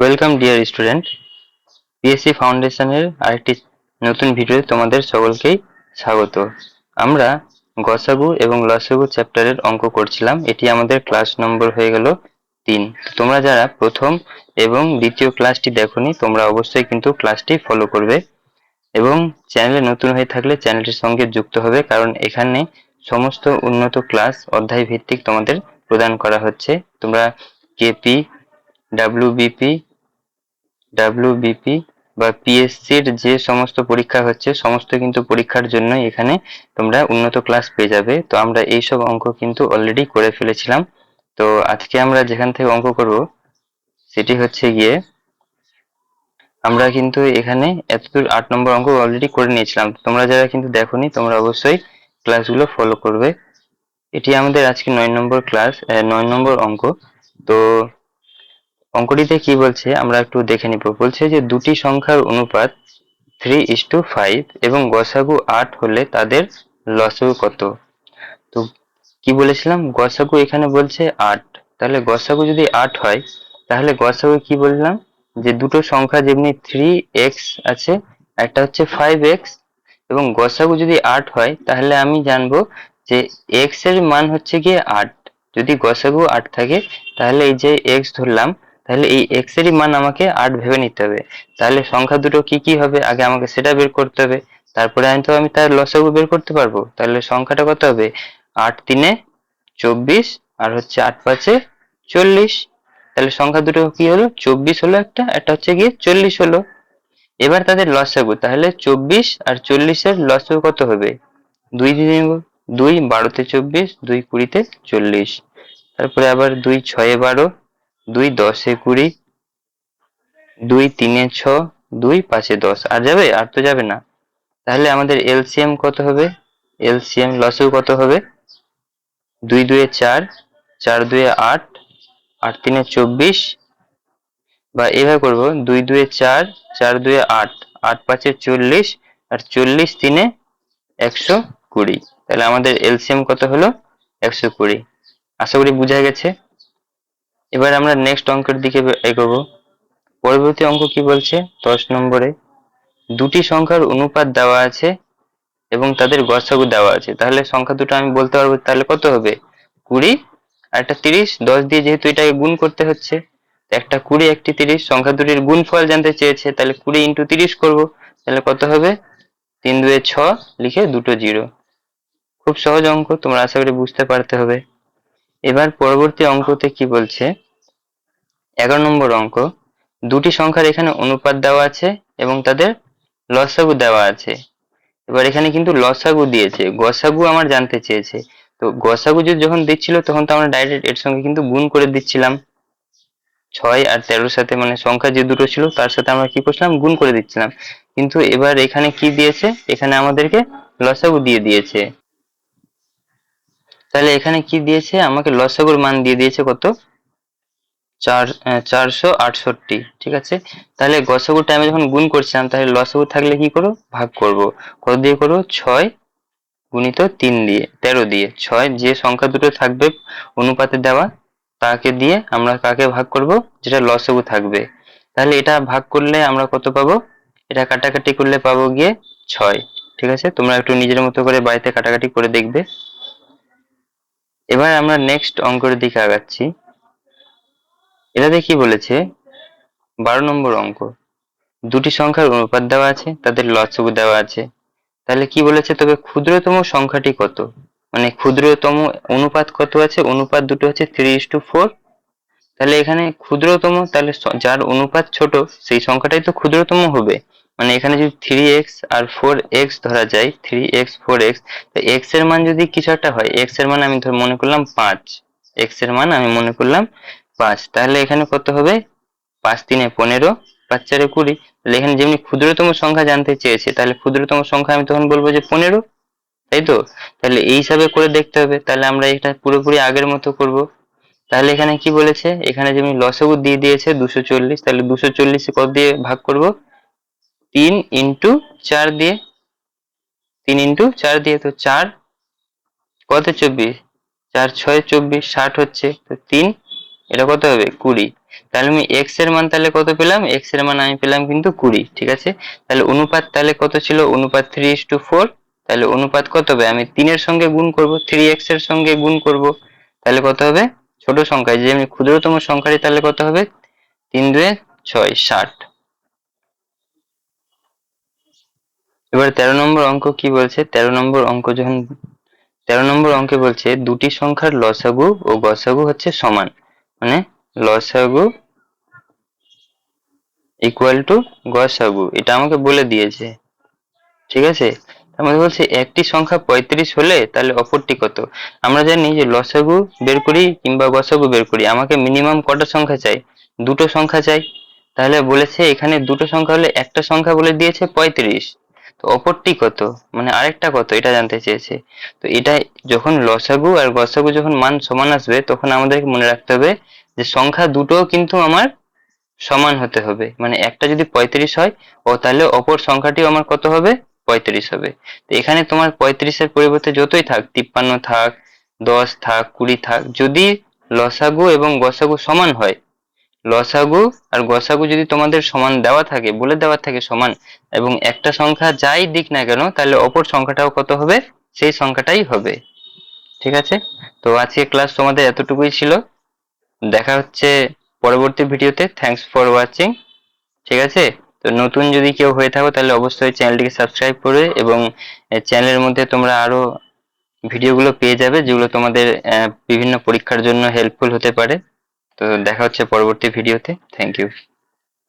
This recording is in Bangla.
ওয়েলকাম ডিয়ার স্টুডেন্ট পিএসসি ফাউন্ডেশনের আরেকটি নতুন ভিডিওতে তোমাদের সকলকেই স্বাগত। আমরা গসাগু এবং লসাগু চ্যাপ্টারের অঙ্ক করছিলাম। এটি আমাদের ক্লাস নম্বর হয়ে গেল তিন। তোমরা যারা প্রথম এবং দ্বিতীয় ক্লাসটি দেখোনি, তোমরা অবশ্যই কিন্তু ক্লাসটি ফলো করবে। এবং চ্যানেলে নতুন হয়ে থাকলে চ্যানেলটির সঙ্গে যুক্ত হবে, কারণ এখানে সমস্ত উন্নত ক্লাস অধ্যায় ভিত্তিক তোমাদের প্রদান করা হচ্ছে। তোমরা কেপি ডাব্লিউবিপি ডাব্লিউবিপি বা পিএসসির যে সমস্ত পরীক্ষা হচ্ছে, সমস্ত কিন্তু পরীক্ষার জন্য এখানে তোমরা উন্নত ক্লাস পেয়ে যাবে। তো আমরা এই সব অঙ্ক কিন্তু অলরেডি করে ফেলেছিলাম। তো আজকে আমরা যেখান থেকে অঙ্ক করব, সেটি হচ্ছে গিয়ে আমরা কিন্তু এখানে এতদূর আট নম্বর অঙ্ক অলরেডি করে নিয়েছিলাম। তোমরা যারা কিন্তু দেখোনি, তোমরা অবশ্যই ক্লাসগুলো ফলো করবে। এটি আমাদের আজকে নয় নম্বর ক্লাস নয় নম্বর অঙ্ক। তো অঙ্কটিতে কি বলছে? আমরা একটু দেখে নিব। বলছে যে দুটি সংখ্যার অনুপাত থ্রি ইস টু ফাইভ এবং গসাগু আট হলে তাদের লসাগু কত? তো কি বলেছিলাম? গসাগু এখানে বলছে আট। তাহলে গসাগু যদি আট হয়, তাহলে গসাগু কি বললাম? যে দুটো সংখ্যা যেমনি থ্রি এক্স আছে, একটা হচ্ছে ফাইভ এক্স এবং গসাগু যদি আট হয়, তাহলে আমি জানব যে এক্সের মান হচ্ছে গিয়ে আট। যদি গসাগু আট থাকে, তাহলে এই যে এক্স ধরলাম তাহলে এই এক্স এরই মান আমাকে আট ভেবে নিতে হবে। তাহলে সংখ্যা দুটো কি কি হবে? আগে আমাকে সেটা বের করতে হবে। তারপরে আমি তো, আমি তার লসাগু বের করতে পারব। তাহলে সংখ্যাটা কত হবে? আট তিনে চব্বিশ, আর হচ্ছে আট পাঁচে চল্লিশ। তাহলে সংখ্যা দুটো কি হলো? চব্বিশ হলো একটা একটা হচ্ছে গিয়ে চল্লিশ হলো। এবার তাদের লসাগু তাহলে চব্বিশ আর চল্লিশের লসাগু কত হবে? দুই দিয়ে নেব। দুই বারোতে চব্বিশ, দুই কুড়িতে চল্লিশ। তারপরে আবার দুই ছয়ে বারো। দুই দশে কুড়ি, দুই তিনে ছ, দুই পাঁচে দশ। আর যাবে? আর তো যাবে না। তাহলে আমাদের এলসিএম কত হবে? এলসিএম লসেও কত হবে? দুই দুয়ে চার চার দুয়ে আট আট তিনে চব্বিশ। বা এভাবে করব, দুই দুয়ে চার চার দুয়ে আট আট পাঁচে চল্লিশ, আর চল্লিশ তিনে একশো কুড়ি। তাহলে আমাদের এলসিএম কত হলো? একশো কুড়ি। আশা করি বোঝা গেছে। এবার আমরা নেক্সট অঙ্কের দিকে এগোবো। পরবর্তী অঙ্ক কি বলছে? দশ নম্বরে। দুটি সংখ্যার অনুপাত দেওয়া আছে এবং তাদের গসাগু দেওয়া আছে। তাহলে সংখ্যা দুটো আমি বলতে পারব, তাহলে কত হবে? কুড়ি আর একটা তিরিশ। দশ দিয়ে যেহেতু এটাকে গুণ করতে হচ্ছে একটা কুড়ি, একটি তিরিশ, সংখ্যা দুটির গুণ ফল জানতে চেয়েছে, তাহলে কুড়ি ইন্টু তিরিশ করব। তাহলে কত হবে? তিন দুয়ে ছ লিখে দুটো জিরো। খুব সহজ অঙ্ক, তোমরা আশা করি বুঝতে পারতে হবে। এবার পরবর্তী অঙ্কতে কি বলছে? এগারো নম্বর অঙ্ক। দুটি সংখ্যার এখানে অনুপাত দেওয়া আছে এবং তাদের লসাগু দেওয়া আছে। এবার এখানে কিন্তু লসাগু দিয়েছে। গসাগু আমার জানতে চেয়েছে। তো গসাগু যদি যখন দিচ্ছিল, তখন তো আমরা ডাইরেক্ট এর সঙ্গে কিন্তু গুণ করে দিচ্ছিলাম। ছয় আর তেরোর সাথে মানে সংখ্যা যে দুটো ছিল, তার সাথে আমরা কি করছিলাম? গুণ করে দিচ্ছিলাম। কিন্তু এবার এখানে কি দিয়েছে? এখানে আমাদেরকে লসাগু দিয়ে দিয়েছে। তাহলে এখানে কি দিয়েছে? আমাকে লসাগুর মান দিয়ে দিয়েছে কত? চার চারশো আটষট্টি, ঠিক আছে? তাহলে গসাগুর টাইমে যখন গুণ করছিলাম, তাহলে লসাগু থাকলে কি করো ভাগ করব। কত দিয়ে করব? ছয় গুণিত তিন দিয়ে, তেরো দিয়ে। ছয় যে সংখ্যা দুটো থাকবে অনুপাতে দেওয়া, তাকে দিয়ে আমরা কাকে ভাগ করব? যেটা লসাগু থাকবে। তাহলে এটা ভাগ করলে আমরা কত পাবো? এটা কাটাকাটি করলে পাবো গিয়ে ছয়, ঠিক আছে? তোমরা একটু নিজের মতো করে বাড়িতে কাটাকাটি করে দেখবে। এবার আমরা নেক্সট অঙ্কের দিকে আগাচ্ছি। এটাতে কি বলেছে? বারো নম্বর অঙ্ক। দুটি সংখ্যার অনুপাত দেওয়া আছে, তাদের লসগু দেওয়া আছে। তাহলে কি বলেছে তবে ক্ষুদ্রতম সংখ্যাটি কত? মানে ক্ষুদ্রতম অনুপাত কত আছে? অনুপাত দুটো হচ্ছে থ্রি ইস টু ফোর। তাহলে এখানে ক্ষুদ্রতম, তাহলে যার অনুপাত ছোট, সেই সংখ্যাটাই তো ক্ষুদ্রতম হবে। মানে এখানে যদি থ্রি এক্স আর ফোর এক্স ধরা যায় থ্রি এক্স ফোর এক্স তো এক্সের মান যদি কিছু একটা হয় এক্সের মান আমি ধর মনে করলাম পাঁচ এক্সের মান আমি মনে করলাম পাঁচ, তাহলে এখানে কত হবে? পাঁচ তিনে পনেরো, পাঁচ চারে কুড়ি, তাহলে এখানে যেমনি ক্ষুদ্রতম সংখ্যা জানতে চেয়েছে, তাহলে ক্ষুদ্রতম সংখ্যা আমি তখন বলব যে পনেরো, তাই তো? তাহলে এই হিসাবে করে দেখতে হবে, তাহলে আমরা এটা পুরোপুরি আগের মতো করব। তাহলে এখানে কি বলেছে? এখানে যেমনি লসগু দিয়ে দিয়েছে দুশো চল্লিশ, তাহলে দুশো চল্লিশে কত দিয়ে ভাগ করব? তিন ইন্টু চার দিয়ে, তিন ইন্টু চার দিয়ে তো চার, কত চব্বিশ? চার, ছয়, চব্বিশ, ষাট হচ্ছে, তো তিন, এটা কত হবে? কুড়ি। তাহলে আমি এক্সের মান তাহলে কত পেলাম? এক্সের মান আমি পেলাম কিন্তু কুড়ি, ঠিক আছে? তাহলে অনুপাত তাহলে কত ছিল? অনুপাত থ্রি ইস টু ফোর তাহলে অনুপাত কত হবে? আমি তিনের সঙ্গে গুণ করব থ্রি এক্সের সঙ্গে গুণ করব, তাহলে কত হবে? ছোট সংখ্যায় যে আমি ক্ষুদ্রতম সংখ্যাটি তাহলে কত হবে? তিন দুয়ে ছয়, ষাট। এবার তেরো নম্বর অঙ্ক কি বলছে? তেরো নম্বর অঙ্ক যখন, তেরো নম্বর অঙ্কে বলছে, দুটি সংখ্যার লসাগু ও গসাগু হচ্ছে সমান। মানে লসাগু ইকুয়াল টু গসাগু। এটা আমাকে বলে দিয়েছে। ঠিক আছে? মধ্যে বলছে, একটি সংখ্যা পঁয়ত্রিশ হলে তাহলে অপরটি কত? আমরা জানি যে লসাগু বের করি কিংবা গসাগু বের করি। আমাকে মিনিমাম কটা সংখ্যা চাই? দুটো সংখ্যা চাই। তাহলে বলেছে, এখানে দুটো সংখ্যা হলে একটা সংখ্যা বলে দিয়েছে পঁয়ত্রিশ। তো অপরটি কত? মানে আরেকটা কত? এটা জানতে চেয়েছে। তো এটা যখন লসাগু আর গসাগু যখন মান সমান আসবে, তখন আমাদেরকে মনে রাখতে হবে যে সংখ্যা দুটো কিন্তু আমার সমান হতে হবে। মানে একটা যদি পঁয়ত্রিশ হয়, ও তাহলে অপর সংখ্যাটিও আমার কত হবে? পঁয়ত্রিশ হবে। তো এখানে তোমার পঁয়ত্রিশের পরিবর্তে যতই থাক, তিপ্পান্ন থাক, দশ থাক, কুড়ি থাক, যদি লসাগু এবং গসাগু সমান হয় লসাগু আর গসাগু যদি তোমাদের সমান দেওয়া থাকে, বলে দেওয়া থাকে সমান, এবং একটা সংখ্যা যাই দিক না কেন, তাহলে অপর সংখ্যাটাও কত হবে? সেই সংখ্যাটাই হবে। ঠিক আছে? তো আজকে ক্লাস তোমাদের এতটুকুই ছিল। দেখা হচ্ছে পরবর্তী ভিডিওতে। থ্যাংকস ফর ওয়াচিং ঠিক আছে? তো নতুন যদি কেউ হয়ে থাকো, তাহলে অবশ্যই চ্যানেলটিকে সাবস্ক্রাইব করে এবং চ্যানেলের মধ্যে তোমরা আরও ভিডিওগুলো পেয়ে যাবে, যেগুলো তোমাদের বিভিন্ন পরীক্ষার জন্য হেল্পফুল হতে পারে। তো দেখা হচ্ছে পরবর্তী ভিডিওতে থ্যাংক ইউ